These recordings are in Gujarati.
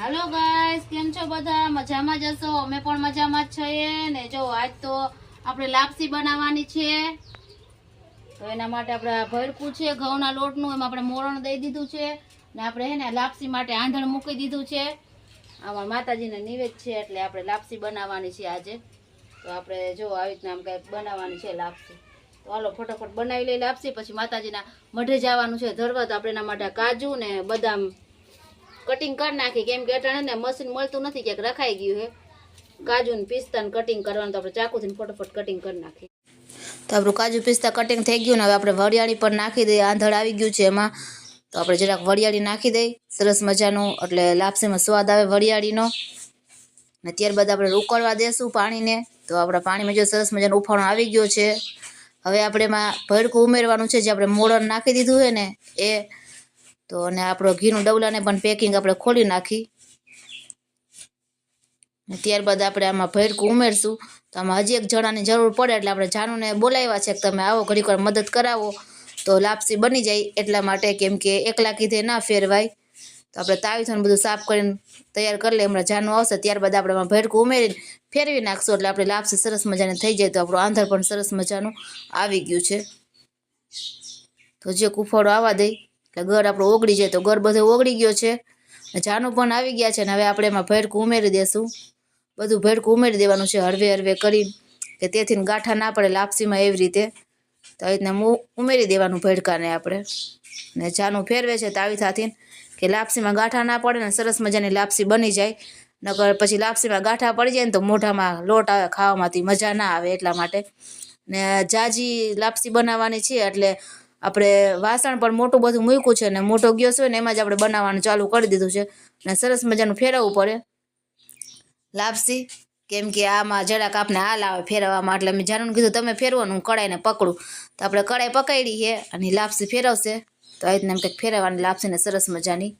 હાલો ગાઈસ કેમ છો બધા? મજામાં જ હશો? અમે પણ મજામાં જ છીએ. ને જો, આજ તો આપણે લાપસી બનાવવાની છે. તો એના માટે આપણે ભરકું છે, ઘઉંના લોટનું. એમાં આપણે મોરણ દઈ દીધું છે. ને આપણે હે ને, લાપસી માટે આંધણ મૂકી દીધું છે. આમાં માતાજીને નિવેદ છે, એટલે આપણે લાપસી બનાવવાની છે આજે. તો આપણે જો, આવી રીતના આમ કંઈક બનાવવાની છે લાપસી. તો હાલો, ફટાફટ બનાવી લઈ લાપસી. પછી માતાજીના મઢે જવાનું છે ધરવા. તો આપણે એના માટે કાજુ ને બદામ કટિંગ કરી નાખી. કેમ કે અટાણે ને મશીન મળતું નથી, ક્યાંક રખાઈ ગયું છે. કાજુ ને પિસ્તા કટિંગ કરવાનું તો આપણે ચાકુથી ફટોફટ કટિંગ કરી નાખી તો આપણું કાજુ પિસ્તા કટિંગ થઈ ગયું ને હવે આપણે વરિયાળી પણ નાખી દઈએ. આંધળ આવી ગયું છે એમાં. તો આપણે જરાક વરિયાળી નાખી દઈ સરસ મજાનું, એટલે લાપસીમાં સ્વાદ આવે વરિયાળીનો. ને ત્યારબાદ આપણે ઉકળવા દેશું પાણીને. તો આપણા પાણીમાં જો સરસ મજાનો ઉફાણો આવી ગયો છે. હવે આપણે એમાં ભડકું ઉમેરવાનું છે. જે આપણે મોળણ નાખી દીધું છે ને, એ તો અને આપણો ઘીનું ડબલાને પણ પેકિંગ આપણે ખોલી નાખી. ત્યારબાદ આપણે આમાં ભૈરકું ઉમેરશું. તો આમાં હજી એક જણાની જરૂર પડે એટલે આપણે જાનુને બોલાવ્યા છે કે તમે આવો, ઘડીક મદદ કરાવો. તો લાપસી બની જાય એટલા માટે કેમ કે એકલા કીધે ના ફેરવાય. તો આપણે તાવીથોને બધું સાફ કરીને તૈયાર કરી લઈએ, હમણાં જાનું આવશે. ત્યારબાદ આપણે એમાં ભડકું ઉમેરીને ફેરવી નાખશું એટલે આપણે લાપસી સરસ મજાની થઈ જાય. તો આપણું આંધર પણ સરસ મજાનું આવી ગયું છે. તો જે કુફાડો આવવા દઈ એટલે ગર આપણો ઓગળી જાય તો ગર બધો ઓગળી ગયો છે. જાનું પણ આવી ગયા છે ને હવે આપણે એમાં ભેડકું ઉમેરી દેશું. બધું ભેડકું ઉમેરી દેવાનું છે, હળવે હળવે કરી કે તેથી ગાંઠા ના પડે લાપસીમાં એવી રીતે. તો આવી રીતના ઉમેરી દેવાનું ભેડકાને આપણે. ને જાનું ફેરવે છે તાવી થાથી કે લાપસીમાં ગાંઠા ના પડે ને સરસ મજાની લાપસી બની જાય. નકર પછી લાપસીમાં ગાંઠા પડી જાય ને તો મોઢામાં લોટ આવે, ખાવામાંથી મજા ના આવે એટલા માટે. ને જાજી લાપસી બનાવવાની છે એટલે આપણે વાસણ પણ મોટું બધું મૂક્યું છે ને મોટો ગેસ હોય ને એમાં જ આપણે બનાવવાનું ચાલુ કરી દીધું છે. ને સરસ મજાનું ફેરવવું પડે. લાપસી, કેમ કે આમાં જરાક આપણે હાલ આવે ફેરવવામાં, એટલે મેં જાણું કીધું તમે ફેરવાનું હું કડાઈને પકડું. તો આપણે કડાઈ પકડી છે અને લાપસી ફેરવશે. તો આ રીતના એમ કંઈક ફેરવવાની લાપસીને સરસ મજાની.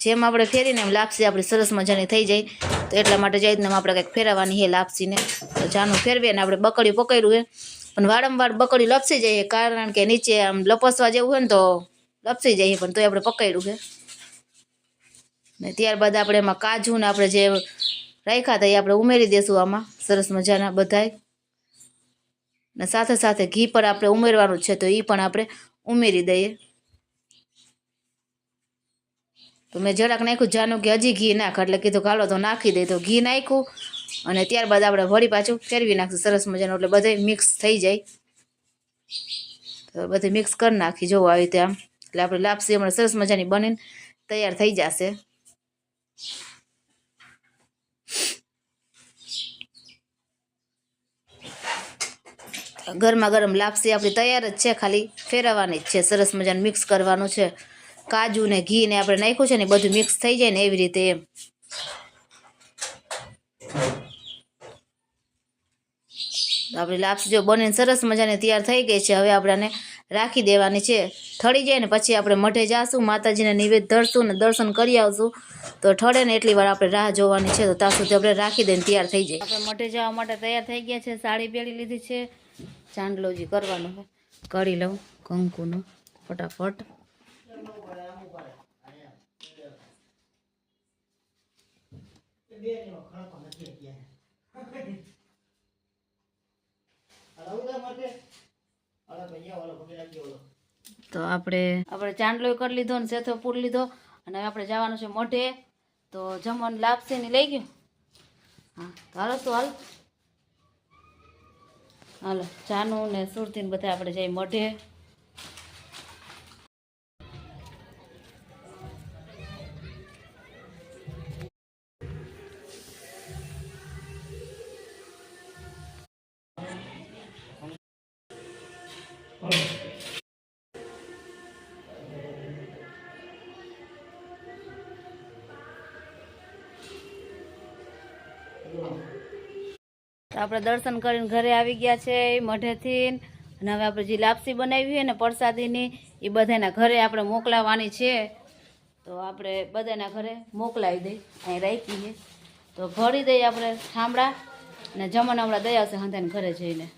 જેમ આપણે ફેરીને એમ લાપસી આપણી સરસ મજાની થઈ જાય. તો એટલા માટે જઈ રીતના આપણે કંઈક ફેરવવાની હે લાપસીને. તો જાનું ફેરવીએ ને આપણે બકડી પકડ્યું હે પણ વારંવાર બકડી લપસી જઈએ કારણ કે નીચે આમ લપસવા જેવું હોય ને તો લપસી જઈએ પણ તોય આપણે પકડ્યું છે. ને ત્યારબાદ આપણે એમાં કાજુ ને આપણે જે રાખ્યા હતા એ આપણે ઉમેરી દઈશું આમાં. સરસ મજાના બધાય. ને સાથે સાથે ઘી પણ આપણે ઉમેરવાનું છે, તો એ પણ આપણે ઉમેરી દઈએ. તો મેં જરાક નાખ્યું, જાનું કે હજી ઘી નાખ, એટલે કીધું કાલો તો નાખી દે. તો ઘી નાખ્યું અને ત્યારબાદ આપણે વળી પાછું ફેરવી નાખશું સરસ મજાનું, એટલે બધે મિક્સ થઈ જાય. તો બધે મિક્સ કરી નાખી, જોવો આવી આમ. એટલે આપણે લાપસી હમણાં સરસ મજાની બનીને તૈયાર થઈ જશે. ગરમા ગરમ લાપસી આપણી તૈયાર જ છે, ખાલી ફેરવવાની જ છે, સરસ મજાનું મિક્સ કરવાનું છે. કાજુ ને ઘી ને આપણે નાખ્યું છે ને બધું મિક્સ થઈ જાય ને એવી રીતે એમ. આપણી લાપસી જો બનીને સરસ મજાને તૈયાર થઈ ગઈ છે. હવે આપણે રાખી દેવાની છે. ઠળી જાય ને પછી આપણે મઢે જાશું, માતાજીને નિવેદ ધરશું ને દર્શન કરી આવશું. તો ઠળે ને એટલી વાર આપણે રાહ જોવાની છે. તો ત્યાં સુધી આપણે રાખી દઈને તૈયાર થઈ જાય. આપણે મઢે જવા માટે તૈયાર થઈ ગયા છે. સાડી પહેરી લીધી છે. ચાંદલોજી કરવાનું કરી લઉં, કંકુનું, ફટાફટ. તો આપણે આપણે ચાંદલો કરી લીધો ને સેથો પૂરી લીધો અને હવે આપણે જવાનું છે મોઢે. તો જમવાનું લાપસી ને લઈ ગયું? હા, તો હાલો તો હાલ. હાલો, ચાનું ને સુરતી ને બધા આપણે જઈએ મોઢે. આપણે દર્શન કરીને ઘરે આવી ગયા છે મઢેથી. અને હવે આપણે જે લાપસી બનાવી હોય ને પ્રસાદીની, એ બધાના ઘરે આપણે મોકલાવવાની છે. તો આપણે બધાના ઘરે મોકલાવી દઈ. અહીં રાખી છે. તો ભરી દઈએ આપણે ઠામડા અને જમણ હમણાં દઈ આવશે હંધાને ઘરે જઈને.